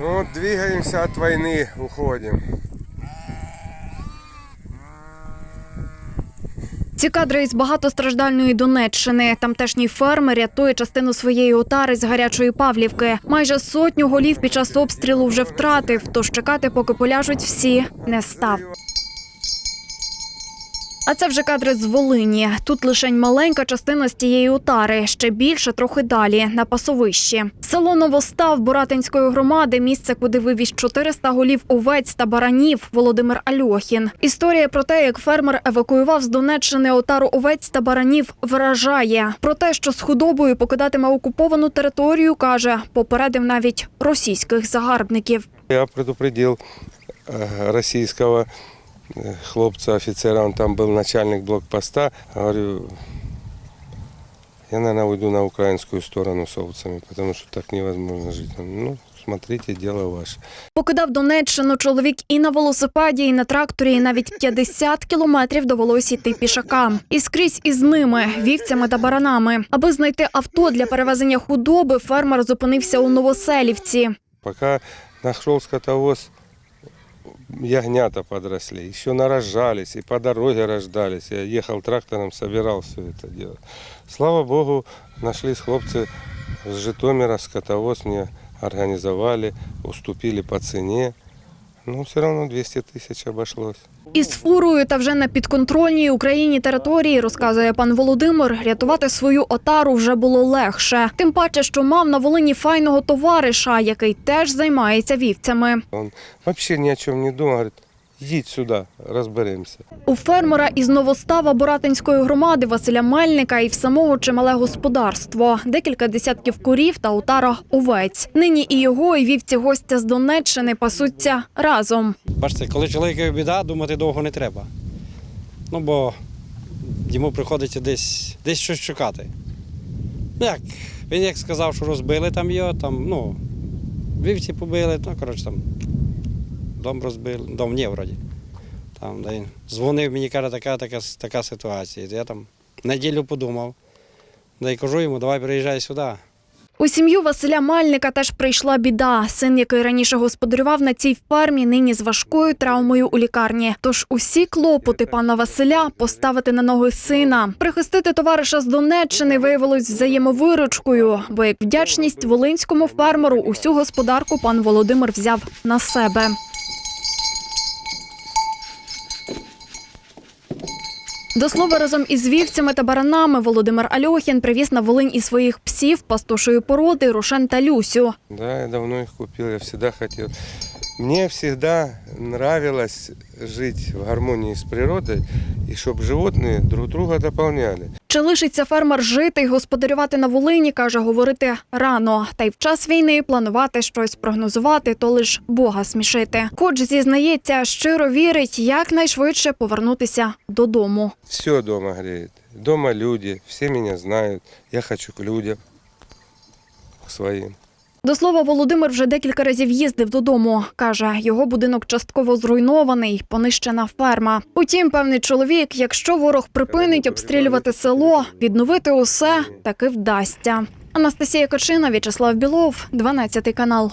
Вот двигаемся от войны, уходим. Ці кадри із багатостраждальної Донеччини. Тамтешній фермер рятує частину своєї отари з гарячої Павлівки. Майже сотню голів під час обстрілу вже втратив, тож чекати, поки поляжуть всі, не став. А це вже кадри з Волині. Тут лишень маленька частина з тієї отари, ще більше трохи далі, на пасовищі. Село Новостав Буратинської громади, місце, куди вивіз 400 голів овець та баранів Володимир Альохін. Історія про те, як фермер евакуював з Донеччини отару овець та баранів, вражає. Про те, що з худобою покидатиме окуповану територію, каже, попередив навіть російських загарбників. Я предупредил э, российского э, хлопца, офицера, он там был начальник блокпоста. Говорю, я, наверное, уйду на украинскую сторону с овцами, потому что так невозможно жить. Ну, смотрите, дело ваше. Покидав Донеччину чоловік і на велосипеді, і на тракторі, і навіть 50 кілометрів довелося йти пішакам. І скрізь із ними, вівцями та баранами. Аби знайти авто для перевезення худоби, фермер зупинився у Новоселівці. Пока нашел скотовоз, ягнята подросли, еще нарожались, и по дороге рождались. Я ехал трактором, собирал все это дело. Слава Богу, нашлись хлопцы с Житомира, скотовоз мне организовали, уступили по цене. Но все равно 200 тисяч обошлось. Із фурою та вже на підконтрольній Україні території, розказує пан Володимир, рятувати свою отару вже було легше. Тим паче, що мав на Волині файного товариша, який теж займається вівцями. Він взагалі ні о чому не думал, идите сюда, разберемся. У фермера із Новостава Боратинської громади Василя Мельника і в самого чимале господарство, декілька десятків курів та отара овець. Нині і його, і вівці гостя з Донеччини пасуться разом. Бачите, коли чоловікові біда, думати довго не треба. Ну, бо йому приходиться десь, десь щось шукати. Ну як, він як сказав, що розбили там його, там, ну, вівці побили, ну, коротше там, дом розбили, дом ні, вроді. Там, він дзвонив мені, каже, така, така, така ситуація. Я там неділю подумав. Да й кажу йому, давай приїжджай сюди. У сім'ю Василя Мальника теж прийшла біда. Син, який раніше господарював на цій фермі, нині з важкою травмою у лікарні. Тож усі клопоти пана Василя поставити на ноги сина. Прихистити товариша з Донеччини виявилось взаємовиручкою, бо як вдячність волинському фермеру усю господарку пан Володимир взяв на себе. До слова, разом із вівцями та баранами Володимир Альохін привіз на Волинь і своїх псів пастушої породи Рушен та Люсю. Да, я давно їх купив, я завжди хотел. Мне всегда нравилось жить в гармонии с природой, и чтобы животные друг друга дополняли. Чи лишиться фермер жити й господарювати на Волині, каже, говорити рано. Та й в час війни планувати щось прогнозувати, то лиш Бога смішити. Хоч зізнається, щиро вірить, якнайшвидше повернутися додому. Все дома греет. Дома люди, все меня знают. Я хочу к людям, к своим. До слова, Володимир вже декілька разів їздив додому. Каже, його будинок частково зруйнований, понищена ферма. Утім, певний чоловік, якщо ворог припинить обстрілювати село, відновити усе таки вдасться. Анастасія Кочина, В'ячеслав Білов, 12 канал.